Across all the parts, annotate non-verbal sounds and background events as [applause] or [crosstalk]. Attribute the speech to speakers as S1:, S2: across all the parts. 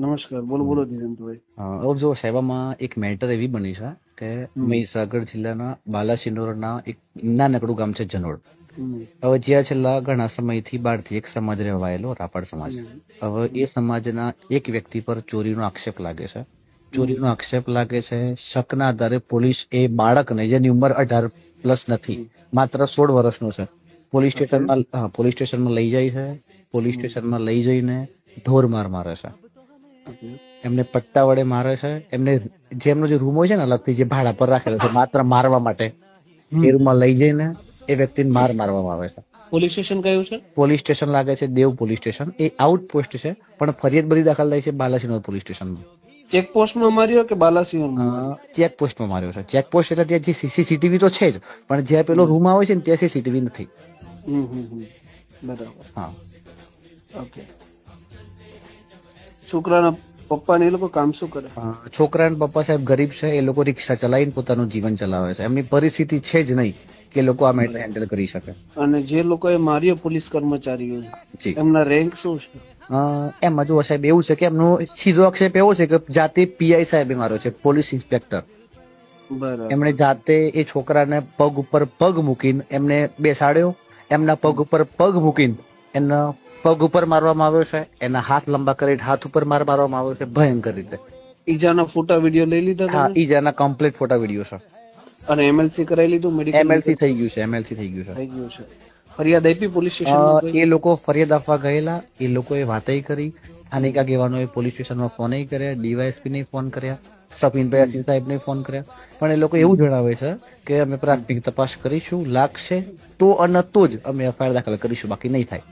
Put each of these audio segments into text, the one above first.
S1: નમસ્કાર બોલો બોલો ધીરેન્દ્રભાઈ
S2: હવે જો સાહેબામાં એક મેટર એવી બની છે કે મહીસાગર જિલ્લાના બાલાસિનોરના એક નાનકડું ગામ છે જનોડ. હવે જ્યાં છેલ્લા ઘણા સમયથી બહારથી એક સમાજ રહેવાયેલો રાપર સમાજ. હવે એ સમાજના એક વ્યક્તિ પર ચોરીનો આક્ષેપ લાગે છે. ચોરીનો આક્ષેપ લાગે છે શકના આધારે પોલીસ એ બાળકને જેની ઉંમર અઢાર પ્લસ નથી માત્ર સોળ વર્ષનો છે પોલીસ સ્ટેશનમાં પોલીસ સ્ટેશનમાં લઈ જાય છે. પોલીસ સ્ટેશનમાં લઈ જઈને ઢોર માર મારે છે. એમને પટ્ટા વડે મારે છે. એમને જે એમનો જે રૂમ હોય છે ને અલગથી જે ભાડા પર રાખેલો છે માત્ર મારવા માટે. એ રૂમમાં લઈ જઈને એ વ્યક્તિને માર મારવામાં આવે છે.
S1: પોલીસ સ્ટેશન કયું છે?
S2: પોલીસ સ્ટેશન લાગે છે દેવ પોલીસ સ્ટેશન. એ આઉટપોસ્ટ છે પણ ફરિયાદ બધી દાખલ થાય છે બાલાસિનોર પોલીસ સ્ટેશનમાં.
S1: ચેકપોસ્ટમાં માર્યો કે બાલાસિંહ
S2: ચેકપોસ્ટમાં માર્યો છે. ચેકપોસ્ટ એટલે ત્યાં જે સીસીટીવી તો છે જ પણ જ્યાં પેલો રૂમ આવે છે ને ત્યાં સીસીટીવી નથી.
S1: બરાબર.
S2: હા.
S1: ઓકે. છોકરાના પપ્પા ને એ લોકો કામ શું કરે?
S2: છોકરા ને પપ્પા સાહેબ ગરીબ છે એ લોકો રિક્ષા ચલાવીને પોતાનું જીવન ચલાવે છે. એમની પરિસ્થિતિ છે જ નહીં કે લોકો આ મેટર હેન્ડલ કરી શકે.
S1: અને જે લોકોએ માર્યો પોલીસ કર્મચારીઓ એમના રેન્ક શું છે?
S2: એમ હજુ સાહેબ એવું છે કે એમનો સીધો આક્ષેપ એવો છે કે જાતે પીઆઈ સાહેબે માર્યો છે પોલીસ ઇન્સ્પેક્ટર.
S1: બરાબર.
S2: એમણે જાતે એ છોકરાને પગ ઉપર પગ મૂકીને એમને બેસાડ્યો એમના પગ ઉપર પગ મૂકીને એના પગ ઉપર મારવામાં આવ્યો છે એના હાથ લંબા કરી હાથ ઉપર માર મારવામાં આવ્યો છે ભયંકર રીતે.
S1: ઈજાના ફોટા વીડિયો લઈ લીધા
S2: હા ઈજાના કમ્પ્લીટ ફોટા વીડિયો છે.
S1: અને એમએલસી કરાવી લીધું મેડિકલ
S2: એમએલસી થઈ ગયું છે એમએલસી થઈ ગયું છે.
S1: થઈ ગયું છે. ફરિયાદ આપી પોલીસ સ્ટેશન
S2: એ લોકો ફરિયાદ આપવા ગયેલા એ લોકોએ વાતય કરી. સ્થાનિક આગેવાનોએ પોલીસ સ્ટેશનમાં ફોન કર્યા ડીવાયએસપી ને ફોન કર્યા સબ ઇન્સ્પેક્ટર સાહેબને ફોન કર્યા. પણ એ લોકો એવું જણાવે છે કે અમે પ્રાથમિક તપાસ કરીશું લાગશે તો અને તો જ અમે એફઆઈઆર દાખલ કરીશું બાકી નહીં થાય.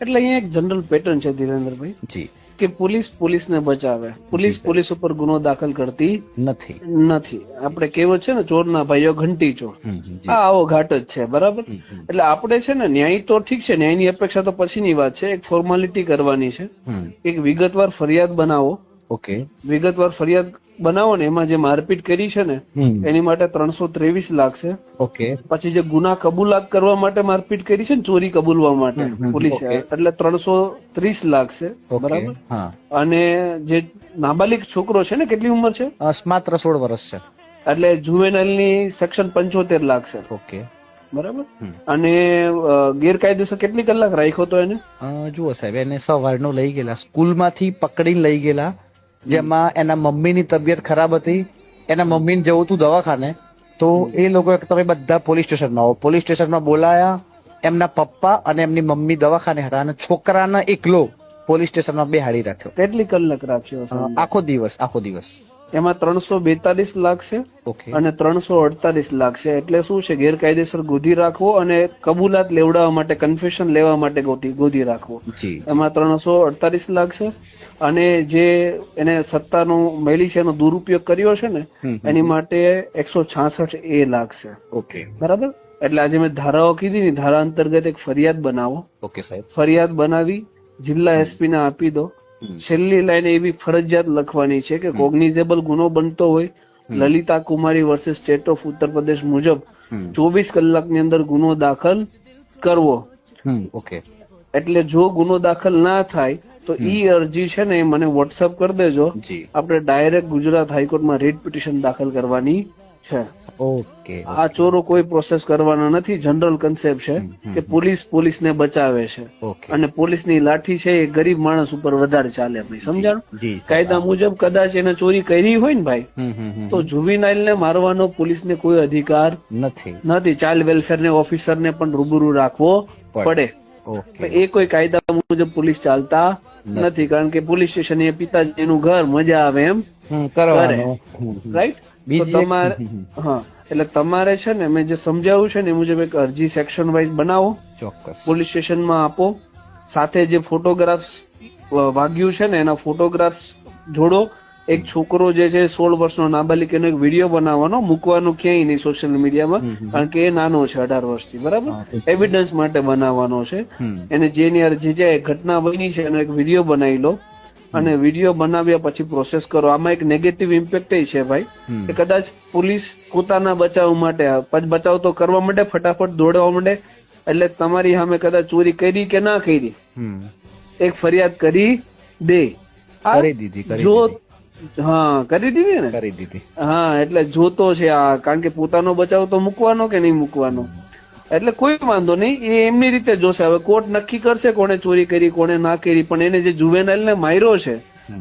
S1: એટલે અહીંયા એક જનરલ પેટર્ન છે ધીરેન્દ્રભાઈ
S2: જી.
S1: કે પોલીસ પોલીસને બચાવે. પોલીસ પોલીસ ઉપર ગુનો દાખલ કરતી
S2: નથી.
S1: નથી. આપણે કેવો છે ને ચોરના ભાઈઓ ઘંટી ચોર. આ આવો ઘાટ જ છે બરાબર? એટલે આપણે છે ને ન્યાય તો ઠીક છે ન્યાયની અપેક્ષા તો પછીની વાત છે. એક ફોર્માલિટી કરવાની છે. એક વિગતવાર ફરિયાદ બનાવો.
S2: ઓકે.
S1: વિગતવાર ફરિયાદ બનાવો ને એમાં જે મારપીટ કરી છે ને એની માટે ત્રણસો ત્રેવીસ લાગશે
S2: ઓકે.
S1: પછી જે ગુના કબૂલાત કરવા માટે મારપીટ કરી છે ને ચોરી કબૂલવા માટે પોલીસે એટલે ત્રણસો ત્રીસ લાગશે બરાબર? અને જે નાબાલિક છોકરો છે ને કેટલી ઉંમર છે?
S2: માત્ર સોળ વર્ષ છે.
S1: એટલે જુવેનલની સેક્શન પંચોતેર લાગશે
S2: ઓકે.
S1: બરાબર? અને ગેરકાયદેસર કેટલી કલાક રાખ્યો તો એને?
S2: જુઓ સાહેબ એને સવારનો લઈ ગયેલા સ્કૂલમાંથી પકડીને લઈ ગયેલા જેમાં એના મમ્મીની તબિયત ખરાબ હતી. એના મમ્મીને જવું હતું દવાખાને. તો એ લોકો તમે બધા પોલીસ સ્ટેશનમાં આવો. પોલીસ સ્ટેશનમાં બોલાયા. એમના પપ્પા અને એમની મમ્મી દવાખાને હતા અને છોકરાને એકલો પોલીસ સ્ટેશનમાં બેહાડી રાખ્યો.
S1: કેટલી કલાક રાખ્યો
S2: આખો દિવસ આખો દિવસ.
S1: એમાં ત્રણસો બેતાલીસ લાખ
S2: છે
S1: અને ત્રણસો અડતાલીસ લાખ છે. એટલે શું છે? ગેરકાયદેસર ગોધી રાખવો અને કબૂલાત લેવડાવવા માટે કન્ફેશન લેવા માટે ગોધી રાખવો. એમાં ત્રણસો અડતાલીસ લાગશે અને જે એને સત્તાનો મેલી છે એનો દુરુપયોગ કર્યો છે ને. એની માટે એકસો છાસઠ એ લાગશે
S2: ઓકે.
S1: બરાબર? એટલે આજે મેં ધારાઓ કીધી ને ધારા અંતર્ગત એક ફરિયાદ બનાવો.
S2: ઓકે સાહેબ.
S1: ફરિયાદ બનાવી જિલ્લા એસપી ને આપી દો. છેલ્લી લાઈન એવી ફરજિયાત લખવાની છે કે કોગ્નિઝેબલ ગુનો બનતો હોય લલિતા કુમારી વર્ષે સ્ટેટ ઓફ ઉત્તર પ્રદેશ મુજબ. ચોવીસ કલાકની અંદર ગુનો દાખલ કરવો.
S2: ઓકે.
S1: એટલે જો ગુનો દાખલ ના થાય તો ઈ અરજી છે ને મને વોટ્સઅપ કરી દેજો. આપણે ડાયરેક્ટ ગુજરાત હાઈકોર્ટમાં રીટ પિટિશન દાખલ કરવાની છે.
S2: ઓકે
S1: આ ચોરો કોઈ પ્રોસેસ કરવાના નથી જનરલ કન્સેપ્ટ છે કે પોલીસ પોલીસને બચાવે છે. અને પોલીસની લાઠી છે એ ગરીબ માણસ ઉપર વધારે ચાલે ભાઈ સમજાણું? કાયદા મુજબ કદાચ એને ચોરી કરી હોય ને ભાઈ તો જુવિનાઇલ ને મારવાનો પોલીસને કોઈ અધિકાર
S2: નથી.
S1: નથી. ચાઇલ્ડ વેલફેર ને ઓફિસર ને પણ રૂબરૂ રાખવો પડે. એ કોઈ કાયદા મુજબ પોલીસ ચાલતા નથી. કારણ કે પોલીસ સ્ટેશન એ પિતાજીનું ઘર મજા આવે એમ.
S2: કરવાનો.
S1: રાઈટ તમારે [laughs] હા એટલે તમારે છે ને મેં જે સમજાવ્યું છે ને એ મુજબ એક અરજી સેક્શન વાઇઝ બનાવો.
S2: ચોક્કસ.
S1: પોલીસ સ્ટેશનમાં આપો. સાથે જે ફોટોગ્રાફ્સ વાગ્યું છે ને એના ફોટોગ્રાફ્સ જોડો. એક છોકરો જે છે સોળ વર્ષનો નાબાલિક એનો એક વીડિયો બનાવવાનો મૂકવાનો ક્યાંય નહીં સોશિયલ મીડિયામાં કારણ કે એ નાનો છે અઢાર વર્ષથી બરાબર? એવિડન્સ માટે બનાવવાનો છે. એને જેની જે જે ઘટના બની છે એનો એક વીડિયો બનાવી લો. અને વીડિયો બનાવ્યા પછી પ્રોસેસ કરો. આમાં એક નેગેટિવ ઇમ્પેક્ટ છે ભાઈ. કે કદાચ પોલીસ પોતાના બચાવ માટે બચાવ તો કરવા માટે ફટાફટ દોડવા માટે એટલે તમારી સામે કદાચ ચોરી કરી કે ના કરી એક ફરિયાદ કરી દે.
S2: કરી દીધી
S1: જો હા કરી દીધી ને?
S2: કરી દીધી.
S1: હા એટલે જોતો છે આ કારણ કે પોતાનો બચાવ તો મૂકવાનો કે નહીં મૂકવાનો? એટલે કોઈ વાંધો નહીં એ એમની રીતે જોશે. હવે કોર્ટ નક્કી કરશે કોને ચોરી કરી કોને ના કરી પણ એને જે જુવેનાઇલ ને માર્યો છે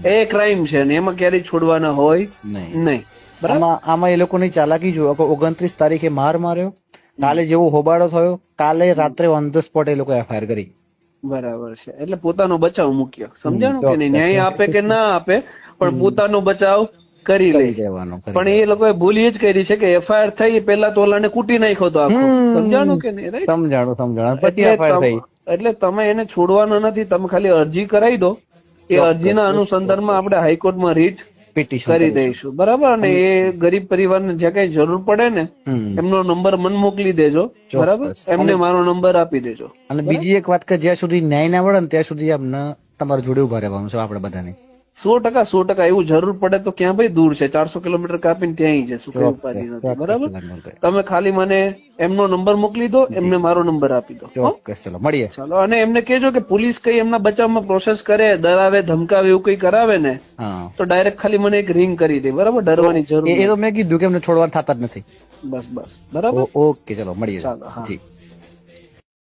S1: એ ક્રાઇમ છે ને એમાં ક્યારેય છોડવાના હોય
S2: નહીં.
S1: બરાબર?
S2: આમાં એ લોકોની ચાલાકી જુઓ ઓગણત્રીસ તારીખે માર માર્યો. કાલે જેવો હોબાળો થયો કાલે રાત્રે ઓન ધ સ્પોટ એ લોકો એફઆઈઆર કરી.
S1: બરાબર છે. એટલે પોતાનો બચાવ મૂક્યો સમજાણું કે ન્યાય આપે કે ના આપે પણ પોતાનો બચાવ કરી લઈ
S2: કરી
S1: પણ એ લોકોએ ભૂલ એ જ કરી છે કે એફઆઈઆર થઈ પેલા તો ઓલાને કૂટી નાખ્યો તો આખો. સમજાણું કે નહીં?
S2: સમજાણું સમજાણું. પછી એફઆઈઆર થઈ.
S1: એટલે તમે એને છોડવાનો નથી તમે ખાલી અરજી કરાવી દો. એ અરજીના અનુસંધાનમાં આપણે હાઈકોર્ટમાં રીટ કરી દઈશું. બરાબર? અને એ ગરીબ પરિવારને જે કઈ જરૂર પડે ને એમનો નંબર મન મોકલી દેજો. બરાબર? એમને મારો નંબર આપી દેજો.
S2: અને બીજી એક વાત કે જ્યાં સુધી ન્યાય ના મળે ને ત્યાં સુધી અમને તમારા જોડે ઊભા રહેવાનું છે આપણે બધાને.
S1: સો ટકા સો ટકા એવું જરૂર પડે તો ક્યાં ભાઈ દૂર છે? ચારસો કિલોમીટર કાપીને ત્યાં જશું કઈ ઉપાધિ નથી બરાબર? તમે ખાલી મને એમનો નંબર મોકલી દો એમને મારો નંબર આપી દો?
S2: ચોક્કસ ચલો મળીએ.
S1: ચાલો અને એમને કેજો કે પોલીસ કઈ એમના બચાવમાં પ્રોસેસ કરે ડરાવે ધમકાવે એવું કઈ કરાવે ને તો ડાયરેક્ટ ખાલી મને એક રિંગ કરી દે બરાબર? ડરવાની જરૂર
S2: એ તો મેં કીધું કે એમને છોડવા થતા જ નથી.
S1: બસ બસ બરાબર?
S2: ઓકે ચલો મળીએ.
S1: ચાલો, હા.